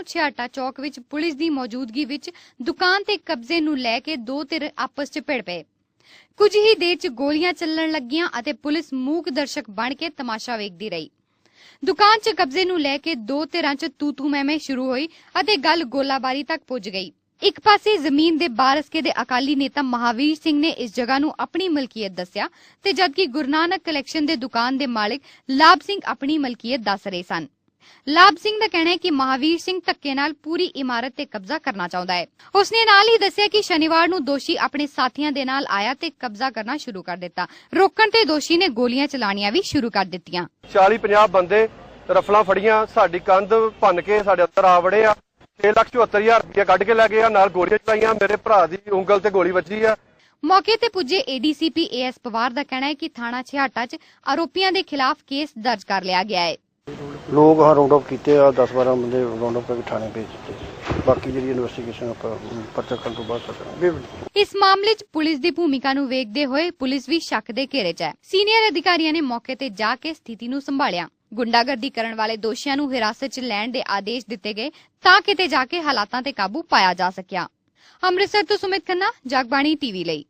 ਛਿਆਟਾ ਚੌਕ ਵਿੱਚ ਪੁਲਿਸ ਦੀ ਮੌਜੂਦਗੀ ਵਿੱਚ ਦੁਕਾਨ ਤੇ ਕਬਜ਼ੇ ਨੂੰ ਲੈ ਕੇ ਦੋ ਧਿਰ ਆਪਸ 'ਚ ਭਿੜ ਪਏ। ਕੁਝ ਹੀ ਦੇਰ 'ਚ ਗੋਲੀਆਂ ਚੱਲਣ ਲੱਗੀਆਂ ਅਤੇ ਪੁਲਿਸ ਮੂਕ ਦਰਸ਼ਕ ਬਣ ਕੇ ਤਮਾਸ਼ਾ ਵੇਖਦੀ ਰਹੀ। ਦੁਕਾਨ 'ਚ ਕਬਜ਼ੇ ਨੂੰ ਲੈ ਕੇ ਦੋ ਧਿਰਾਂ 'ਚ ਤੂ ਤੂ ਮੈਂ ਮੈਂ ਸ਼ੁਰੂ ਹੋਈ ਅਤੇ ਗੱਲ ਗੋਲਾਬਾਰੀ ਤੱਕ ਪੁੱਜ ਗਈ। ਇੱਕ ਪਾਸੇ ਜ਼ਮੀਨ ਦੇ ਬਾਰਸਕੇ ਦੇ ਅਕਾਲੀ ਨੇਤਾ ਮਹਾਵੀਰ ਸਿੰਘ ਨੇ ਇਸ ਜਗ੍ਹਾ ਨੂੰ ਆਪਣੀ ਮਲਕੀਅਤ ਦੱਸਿਆ ਤੇ ਜਦਕਿ ਗੁਰੂ ਨਾਨਕ ਕਲੈਕਸ਼ਨ ਦੇ ਦੁਕਾਨ ਦੇ ਮਾਲਕ ਲਾਭ ਸਿੰਘ ਆਪਣੀ ਮਲਕੀਅਤ ਦੱਸ ਰਹੇ ਸਨ। ਲਾਭ ਸਿੰਘ ਦਾ ਕਹਿਣਾ ਹੈ ਕਿ ਮਹਾਵੀਰ ਸਿੰਘ ਧੱਕੇ ਨਾਲ ਪੂਰੀ ਇਮਾਰਤ ਤੇ ਕਬਜ਼ਾ ਕਰਨਾ ਚਾਹੁੰਦਾ ਹੈ। ਉਸਨੇ ਨਾਲ ਹੀ ਦੱਸਿਆ ਕਿ ਸ਼ਨੀਵਾਰ ਨੂੰ ਦੋਸ਼ੀ ਆਪਣੇ ਸਾਥੀਆਂ ਦੇ ਨਾਲ ਆਇਆ ਤੇ ਕਬਜ਼ਾ ਕਰਨਾ ਸ਼ੁਰੂ ਕਰ ਦਿੱਤਾ। ਰੋਕਣ ਤੇ ਦੋਸ਼ੀ ਨੇ ਗੋਲੀਆਂ ਚਲਾਣੀਆਂ ਵੀ ਸ਼ੁਰੂ ਕਰ ਦਿੱਤੀਆਂ। 40 50 ਬੰਦੇ ਰਫਲਾਂ ਫੜੀਆਂ ਸਾਡੀ ਕੰਧ ਭੰਨ ਕੇ ਸਾਡੇ ਅੰਦਰ ਆ ਵੜੇ ਆ। 674000 ਰੁਪਏ ਕੱਢ ਕੇ ਲੈ ਗਏ ਆ ਨਾਲ ਗੋਲੀਆਂ ਚਲਾਈਆਂ। ਮੇਰੇ ਭਰਾ ਦੀ ਉਂਗਲ ਤੇ ਗੋਲੀ ਵੱਜੀ ਆ। ਮੌਕੇ ਤੇ ਪੁੱਜੇ ਏਡੀਸੀਪੀ ਏਐਸ ਪਵਾਰ ਦਾ ਕਹਿਣਾ ਹੈ ਕਿ ਥਾਣਾ ਛਿਆਟਾ 'ਚ ਆਰੋਪੀਆਂ ਦੇ ਖਿਲਾਫ ਕੇਸ ਦਰਜ ਕਰ ਲਿਆ ਗਿਆ ਹੈ। ਲੋਕ ਹਾਂ ਰਾਉਂਡ ਅਪ ਕੀਤੇ ਆ 10 12 ਬੰਦੇ ਰਾਉਂਡ ਅਪ ਕਰਕੇ ਥਾਣੇ ਭੇਜ ਦਿੱਤੇ। ਬਾਕੀ ਜਿਹੜੀ ਇਨਵੈਸਟੀਗੇਸ਼ਨ ਆਪਾਂ ਪਰਚਾ ਕਰਨ ਤੋਂ ਬਾਅਦ ਕਰਾਂਗੇ ਇਸ ਮਾਮਲੇ 'ਚ ਪੁਲਿਸ ਦੀ ਭੂਮਿਕਾ ਨੂੰ ਵੇਖਦੇ ਹੋਏ ਪੁਲਿਸ ਵੀ ਸ਼ੱਕ ਦੇ ਘੇਰੇ 'ਚ ਹੈ। ਸੀਨੀਅਰ ਅਧਿਕਾਰੀਆਂ ਨੇ ਮੌਕੇ ਤੇ ਜਾ ਕੇ ਸਥਿਤੀ ਨੂੰ ਸੰਭਾਲਿਆ। ਗੁੰਡਾਗਰਦੀ ਕਰਨ ਵਾਲੇ ਦੋਸ਼ੀਆਂ ਨੂੰ ਹਿਰਾਸਤ 'ਚ ਲੈਣ ਦੇ ਆਦੇਸ਼ ਦਿੱਤੇ ਗਏ ਤਾਂ ਕਿਤੇ ਜਾ ਕੇ ਹਾਲਾਤਾਂ ਤੇ ਕਾਬੂ ਪਾਇਆ ਜਾ ਸਕਿਆ। ਅੰਮ੍ਰਿਤਸਰ ਤੋਂ ਸੁਮਿਤ ਖੰਨਾ, ਜਗਬਾਣੀ ਟੀਵੀ ਲਈ।